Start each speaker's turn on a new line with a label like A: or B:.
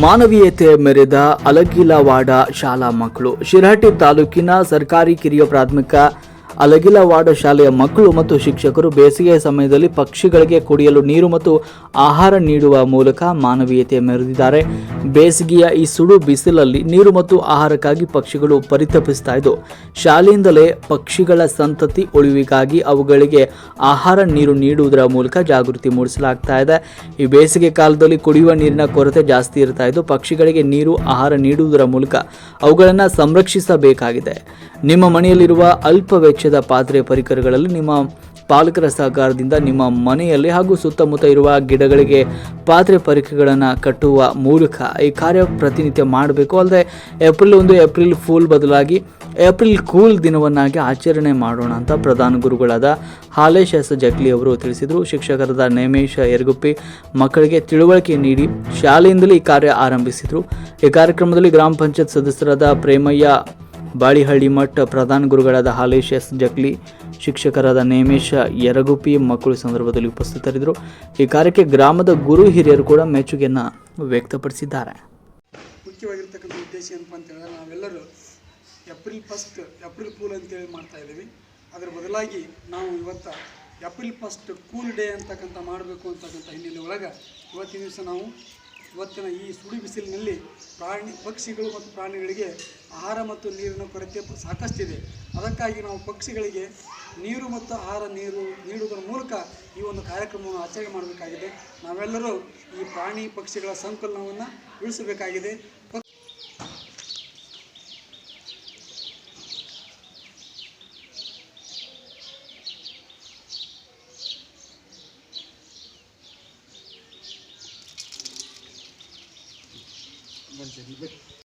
A: ಮಾನವೀಯತೆ ಮೆರೆದ ಅಲಗಿಲವಾಡ ಶಾಲಾ ಮಕ್ಕಳು. ಶಿರಹಟ್ಟಿ ತಾಲೂಕಿನ ಸರ್ಕಾರಿ ಕಿರಿಯ ಪ್ರಾಥಮಿಕ ಅಲಗಿಲವಾಡ ಶಾಲೆಯ ಮಕ್ಕಳು ಮತ್ತು ಶಿಕ್ಷಕರು ಬೇಸಿಗೆಯ ಸಮಯದಲ್ಲಿ ಪಕ್ಷಿಗಳಿಗೆ ಕುಡಿಯಲು ನೀರು ಮತ್ತು ಆಹಾರ ನೀಡುವ ಮೂಲಕ ಮಾನವೀಯತೆ ಮೆರೆದಿದ್ದಾರೆ. ಬೇಸಿಗೆಯ ಈ ಸುಡು ಬಿಸಿಲಲ್ಲಿ ನೀರು ಮತ್ತು ಆಹಾರಕ್ಕಾಗಿ ಪಕ್ಷಿಗಳು ಪರಿತಪಿಸ್ತಾ ಇದ್ದು, ಶಾಲೆಯಿಂದಲೇ ಪಕ್ಷಿಗಳ ಸಂತತಿ ಉಳಿವಿಗಾಗಿ ಅವುಗಳಿಗೆ ಆಹಾರ ನೀರು ನೀಡುವುದರ ಮೂಲಕ ಜಾಗೃತಿ ಮೂಡಿಸಲಾಗ್ತಾ ಇದೆ. ಈ ಬೇಸಿಗೆ ಕಾಲದಲ್ಲಿ ಕುಡಿಯುವ ನೀರಿನ ಕೊರತೆ ಜಾಸ್ತಿ ಇರ್ತಾ ಇದ್ದು, ಪಕ್ಷಿಗಳಿಗೆ ನೀರು, ಆಹಾರ ನೀಡುವುದರ ಮೂಲಕ ಅವುಗಳನ್ನು ಸಂರಕ್ಷಿಸಬೇಕಾಗಿದೆ. ನಿಮ್ಮ ಮನೆಯಲ್ಲಿರುವ ಅಲ್ಪ ವೆಚ್ಚದ ಪಾತ್ರೆ ಪರಿಕರಗಳಲ್ಲಿ ನಿಮ್ಮ ಪಾಲಕರ ಸಹಕಾರದಿಂದ ನಿಮ್ಮ ಮನೆಯಲ್ಲಿ ಹಾಗೂ ಸುತ್ತಮುತ್ತ ಇರುವ ಗಿಡಗಳಿಗೆ ಪಾತ್ರೆ ಪರಿಕರಗಳನ್ನು ಕಟ್ಟುವ ಮೂಲಕ ಈ ಕಾರ್ಯ ಪ್ರತಿನಿತ್ಯ ಮಾಡಬೇಕು. ಅಲ್ಲದೆ ಏಪ್ರಿಲ್ ಒಂದು, ಏಪ್ರಿಲ್ ಫೂಲ್ ಬದಲಾಗಿ ಏಪ್ರಿಲ್ ಕೂಲ್ ದಿನವನ್ನಾಗಿ ಆಚರಣೆ ಮಾಡೋಣ ಅಂತ ಪ್ರಧಾನ ಗುರುಗಳಾದ ಹಾಲೇಶ್ ಎಸ್ ಜಕ್ಲಿ ಅವರು ತಿಳಿಸಿದರು. ಶಿಕ್ಷಕರಾದ ನೇಮೇಶ ಯರ್ಗುಪ್ಪಿ ಮಕ್ಕಳಿಗೆ ತಿಳುವಳಿಕೆ ನೀಡಿ ಶಾಲೆಯಿಂದಲೇ ಈ ಕಾರ್ಯ ಆರಂಭಿಸಿದರು. ಈ ಕಾರ್ಯಕ್ರಮದಲ್ಲಿ ಗ್ರಾಮ ಪಂಚಾಯತ್ ಸದಸ್ಯರಾದ ಪ್ರೇಮಯ್ಯ ಬಾಳಿಹಳ್ಳಿ ಮಠ ಪ್ರಧಾನ ಗುರುಗಳಾದ ಹಾಲೇಶ್ ಎಸ್ ಜಕ್ಲಿ, ಶಿಕ್ಷಕರಾದ ನೇಮೇಶ ಯರಗುಪಿ ಮಕ್ಕಳು ಸಂದರ್ಭದಲ್ಲಿ ಉಪಸ್ಥಿತರಿದ್ದರು. ಈ ಕಾರ್ಯಕ್ಕೆ ಗ್ರಾಮದ ಗುರು ಹಿರಿಯರು ಕೂಡ ಮೆಚ್ಚುಗೆಯನ್ನು ವ್ಯಕ್ತಪಡಿಸಿದ್ದಾರೆ.
B: ಮುಖ್ಯವಾಗಿರ್ತಕ್ಕಂಥ ಉದ್ದೇಶ ಏನಪ್ಪ ಅಂತ ಹೇಳಿದ್ರೆ ನಾವೆಲ್ಲರೂ ಏಪ್ರಿಲ್ ಫಸ್ಟ್ ಏಪ್ರಿಲ್ ಕೂಲ್ ಅಂತೇಳಿ ಮಾಡ್ತಾ ಇದ್ದೀವಿ. ಅದರ ಬದಲಾಗಿ ನಾವು ಇವತ್ತು ಏಪ್ರಿಲ್ ಫಸ್ಟ್ ಕೂಲ್ ಡೇ ಅಂತಕ್ಕಂಥ ಮಾಡಬೇಕು ಅಂತಕ್ಕಂಥ ಹಿನ್ನೆಲೆ ಒಳಗೆ ಇವತ್ತಿನ ದಿವಸ ನಾವು ಇವತ್ತಿನ ಈ ಸುಡಿ ಬಿಸಿಲಿನಲ್ಲಿ ಪ್ರಾಣಿ ಪಕ್ಷಿಗಳು ಮತ್ತು ಪ್ರಾಣಿಗಳಿಗೆ ಆಹಾರ ಮತ್ತು ನೀರಿನ ಕೊರತೆ ಸಾಕಷ್ಟಿದೆ. ಅದಕ್ಕಾಗಿ ನಾವು ಪಕ್ಷಿಗಳಿಗೆ ನೀರು ಮತ್ತು ಆಹಾರ ನೀರು ನೀಡುವುದರ ಮೂಲಕ ಈ ಒಂದು ಕಾರ್ಯಕ್ರಮವನ್ನು ಆಚರಣೆ ಮಾಡಬೇಕಾಗಿದೆ. ನಾವೆಲ್ಲರೂ ಈ ಪ್ರಾಣಿ ಪಕ್ಷಿಗಳ ಸಂಕಲನವನ್ನು ಉಳಿಸಬೇಕಾಗಿದೆ. มันจะไม่